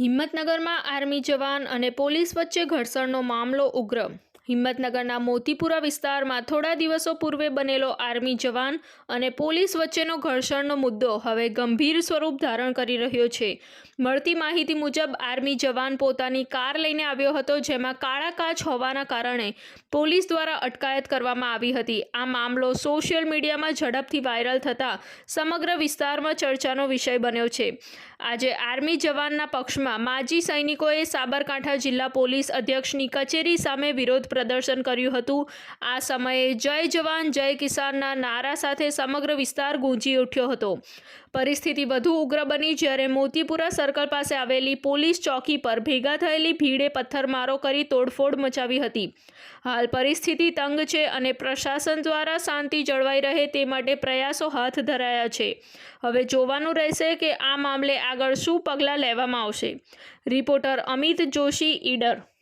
હિંમતનગરમાં army જવાન અને police વચ્ચે ઘર્ષણનો મામલો ઉગ્ર. હિંમતનગરના મોતીપુરા વિસ્તારમાં થોડા દિવસો પૂર્વે બનેલો આર્મી જવાન અને પોલીસ વચ્ચેનો ઘર્ષણનો મુદ્દો હવે ગંભીર સ્વરૂપ ધારણ કરી રહ્યો છે. મળતી માહિતી મુજબ, આર્મી જવાન પોતાની કાર લઈને આવ્યો હતો, જેમાં કાળા કાચ હોવાના કારણે પોલીસ દ્વારા અટકાયત કરવામાં આવી હતી. આ મામલો સોશિયલ મીડિયામાં ઝડપથી વાયરલ થતાં સમગ્ર વિસ્તારમાં ચર્ચાનો વિષય બન્યો છે. આજે આર્મી જવાનના પક્ષમાં માજી સૈનિકોએ સાબરકાંઠા જિલ્લા પોલીસ અધ્યક્ષની કચેરી સામે વિરોધ પ્રદર્શન કર્યું હતું. આ સમયે જય જવાન, જય કિસાનના નારા સાથે સમગ્ર વિસ્તાર ગૂંજી ઉઠ્યો હતો. પરિસ્થિતિ વધુ ઉગ્ર બની જ્યારે મોતીપુરા સર્કલ પાસે આવેલી પોલીસ ચોકી પર ભેગા થયેલી ભીડે પથ્થરમારો કરી તોડફોડ મચાવી હતી. હાલ પરિસ્થિતિ તંગ છે અને પ્રશાસન દ્વારા શાંતિ જળવાઈ રહે તે માટે પ્રયાસો હાથ ધરાયા છે. હવે જોવાનું રહેશે કે આ મામલે આગળ શું પગલાં લેવામાં આવશે. રિપોર્ટર અમિત જોશી, ઈડર